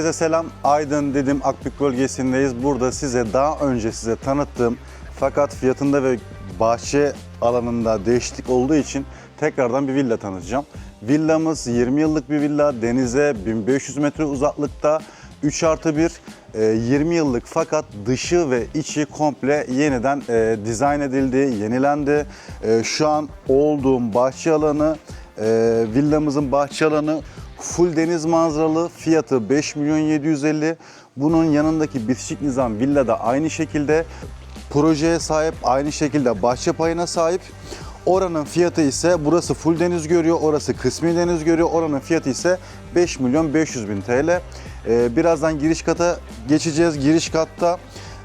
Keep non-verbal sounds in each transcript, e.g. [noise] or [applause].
Herkese selam. Aydın Didim Akbük bölgesindeyiz. Burada size daha önce size tanıttığım fakat fiyatında ve bahçe alanında değişiklik olduğu için tekrardan bir villa tanıtacağım. Villamız 20 yıllık bir villa. Denize 1500 metre uzaklıkta. 3 artı 1, e, 20 yıllık fakat dışı ve içi komple yeniden e, dizayn edildi, yenilendi. E, şu an olduğum bahçe alanı, e, villamızın bahçe alanı full deniz manzaralı, fiyatı 5 milyon 750. Bunun yanındaki bitişik nizam villa da aynı şekilde projeye sahip, aynı şekilde bahçe payına sahip. Oranın fiyatı ise burası full deniz görüyor, orası kısmi deniz görüyor. Oranın fiyatı ise 5 milyon 500 bin TL. Ee, birazdan giriş kata geçeceğiz. Giriş katta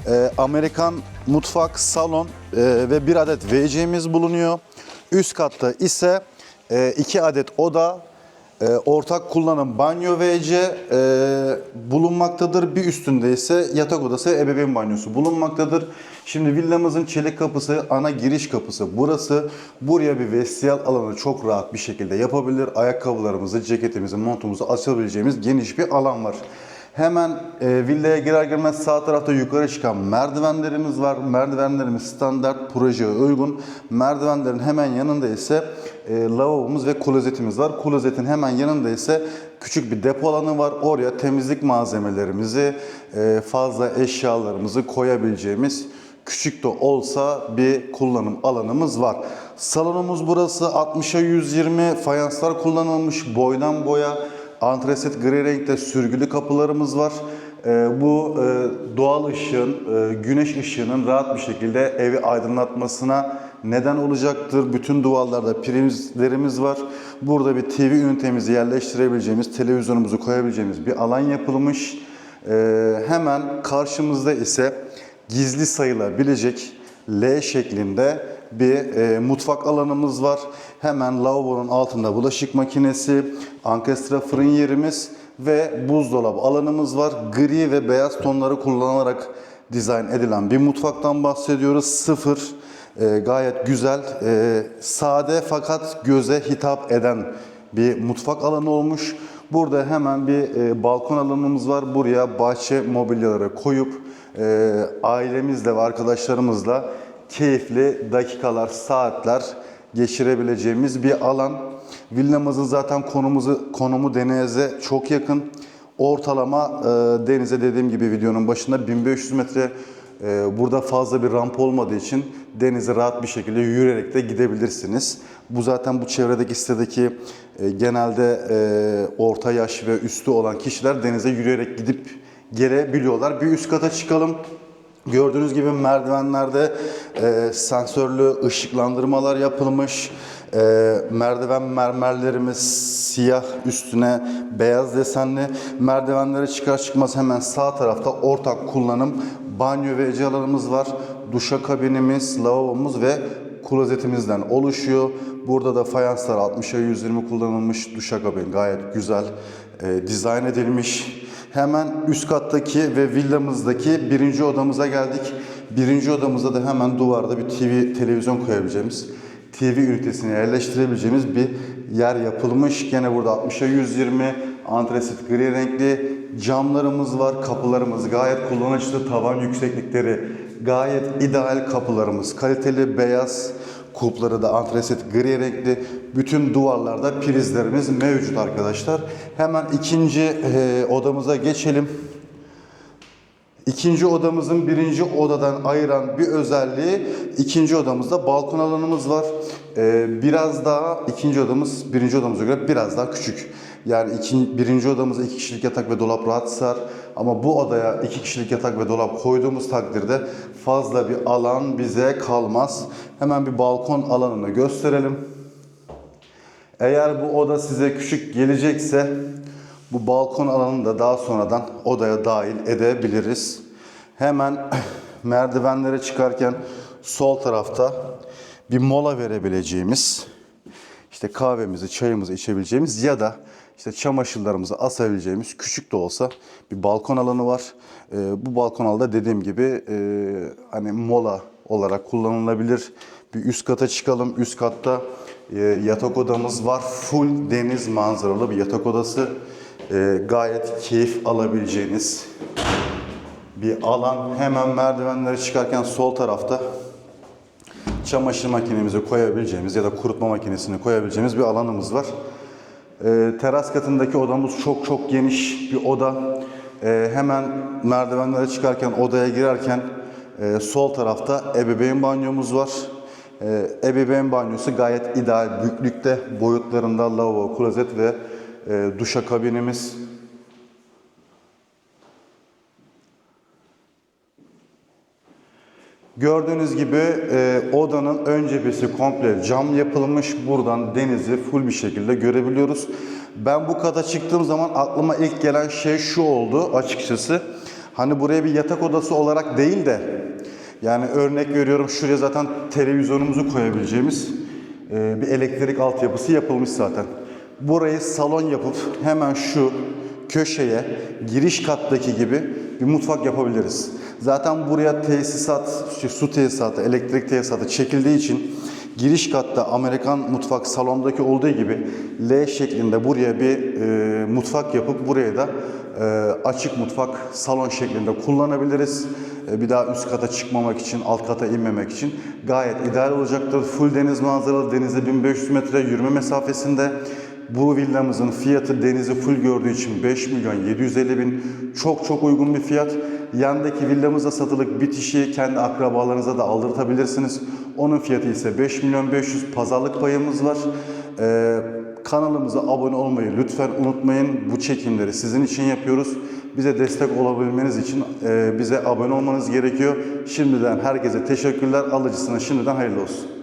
e, Amerikan mutfak, salon e, ve bir adet WC'miz bulunuyor. Üst katta ise e, iki adet oda, e, ortak kullanım banyo WC e, bulunmaktadır. Bir üstünde ise yatak odası ve ebeveyn banyosu bulunmaktadır. Şimdi villamızın çelik kapısı ana giriş kapısı burası. Buraya bir vestiyal alanı çok rahat bir şekilde yapabilir. Ayakkabılarımızı, ceketimizi, montumuzu açabileceğimiz geniş bir alan var. Hemen e, villaya girer girmez sağ tarafta yukarı çıkan merdivenlerimiz var. Merdivenlerimiz standart projeye uygun. Merdivenlerin hemen yanında ise e, lavabomuz ve klozetimiz var. Klozetin hemen yanında ise küçük bir depo alanı var. Oraya temizlik malzemelerimizi, e, fazla eşyalarımızı koyabileceğimiz küçük de olsa bir kullanım alanımız var. Salonumuz burası 60'a 120 fayanslar kullanılmış boydan boya antresit gri renkte sürgülü kapılarımız var. Ee, bu e, doğal ışığın, e, güneş ışığının rahat bir şekilde evi aydınlatmasına neden olacaktır. Bütün duvarlarda prizlerimiz var. Burada bir TV ünitemizi yerleştirebileceğimiz, televizyonumuzu koyabileceğimiz bir alan yapılmış. Ee, hemen karşımızda ise gizli sayılabilecek L şeklinde bir e, mutfak alanımız var. Hemen lavabonun altında bulaşık makinesi, ankestra fırın yerimiz ve buzdolabı alanımız var. Gri ve beyaz tonları kullanılarak dizayn edilen bir mutfaktan bahsediyoruz. Sıfır, e, gayet güzel, e, sade fakat göze hitap eden bir mutfak alanı olmuş. Burada hemen bir e, balkon alanımız var. Buraya bahçe mobilyaları koyup e, ailemizle ve arkadaşlarımızla keyifli dakikalar, saatler geçirebileceğimiz bir alan. Villamızın zaten konumuzu, konumu denize çok yakın. Ortalama e, denize dediğim gibi videonun başında 1500 metre burada fazla bir ramp olmadığı için denize rahat bir şekilde yürüyerek de gidebilirsiniz. Bu zaten bu çevredeki sitedeki e, genelde e, orta yaş ve üstü olan kişiler denize yürüyerek gidip gelebiliyorlar. Bir üst kata çıkalım. Gördüğünüz gibi merdivenlerde e, sensörlü ışıklandırmalar yapılmış. E, merdiven mermerlerimiz siyah üstüne beyaz desenli. Merdivenlere çıkar çıkmaz hemen sağ tarafta ortak kullanım banyo ve ecealarımız var. Duşakabinimiz, lavabomuz ve klozetimizden oluşuyor. Burada da fayanslar 60'a 120 kullanılmış. Duşakabin gayet güzel e, dizayn edilmiş. Hemen üst kattaki ve villamızdaki birinci odamıza geldik. Birinci odamızda da hemen duvarda bir TV, televizyon koyabileceğimiz, TV ünitesini yerleştirebileceğimiz bir yer yapılmış. Gene burada 60'a 120 antresit gri renkli camlarımız var. Kapılarımız gayet kullanışlı. Tavan yükseklikleri gayet ideal kapılarımız. Kaliteli beyaz kulpları da antresit gri renkli. Bütün duvarlarda prizlerimiz mevcut arkadaşlar. Hemen ikinci e, odamıza geçelim. İkinci odamızın birinci odadan ayıran bir özelliği ikinci odamızda balkon alanımız var. Ee, biraz daha ikinci odamız birinci odamıza göre biraz daha küçük. Yani iki, birinci odamıza iki kişilik yatak ve dolap rahat sığar. Ama bu odaya iki kişilik yatak ve dolap koyduğumuz takdirde fazla bir alan bize kalmaz. Hemen bir balkon alanını gösterelim. Eğer bu oda size küçük gelecekse bu balkon alanını da daha sonradan odaya dahil edebiliriz. Hemen [clears throat] merdivenlere çıkarken sol tarafta bir mola verebileceğimiz, işte kahvemizi, çayımızı içebileceğimiz ya da işte çamaşırlarımızı asabileceğimiz küçük de olsa bir balkon alanı var. Ee, bu balkon alanı da dediğim gibi e, hani mola olarak kullanılabilir. Bir üst kata çıkalım. Üst katta e, yatak odamız var. Full deniz manzaralı bir yatak odası. e, gayet keyif alabileceğiniz bir alan. Hemen merdivenleri çıkarken sol tarafta çamaşır makinemizi koyabileceğimiz ya da kurutma makinesini koyabileceğimiz bir alanımız var. Ee, teras katındaki odamız çok çok geniş bir oda. Ee, hemen merdivenlere çıkarken odaya girerken e, sol tarafta ebeveyn banyomuz var. Ee, ebeveyn banyosu gayet ideal büyüklükte, boyutlarında lavabo, klozet ve e, duşakabinimiz. Gördüğünüz gibi e, odanın ön cephesi komple cam yapılmış. Buradan denizi full bir şekilde görebiliyoruz. Ben bu kata çıktığım zaman aklıma ilk gelen şey şu oldu açıkçası. Hani buraya bir yatak odası olarak değil de yani örnek veriyorum şuraya zaten televizyonumuzu koyabileceğimiz e, bir elektrik altyapısı yapılmış zaten. Burayı salon yapıp hemen şu köşeye giriş kattaki gibi bir mutfak yapabiliriz. Zaten buraya tesisat, su tesisatı, elektrik tesisatı çekildiği için giriş katta Amerikan mutfak salondaki olduğu gibi L şeklinde buraya bir e, mutfak yapıp buraya da e, açık mutfak salon şeklinde kullanabiliriz. E, bir daha üst kata çıkmamak için, alt kata inmemek için gayet ideal olacaktır. Full deniz manzaralı, denize 1500 metre yürüme mesafesinde. Bu villamızın fiyatı denizi full gördüğü için 5 milyon 750 bin çok çok uygun bir fiyat. Yandaki villamızda satılık bitişi kendi akrabalarınıza da aldırtabilirsiniz. Onun fiyatı ise 5 milyon 500 pazarlık payımız var. Ee, kanalımıza abone olmayı lütfen unutmayın. Bu çekimleri sizin için yapıyoruz. Bize destek olabilmeniz için e, bize abone olmanız gerekiyor. Şimdiden herkese teşekkürler. Alıcısına şimdiden hayırlı olsun.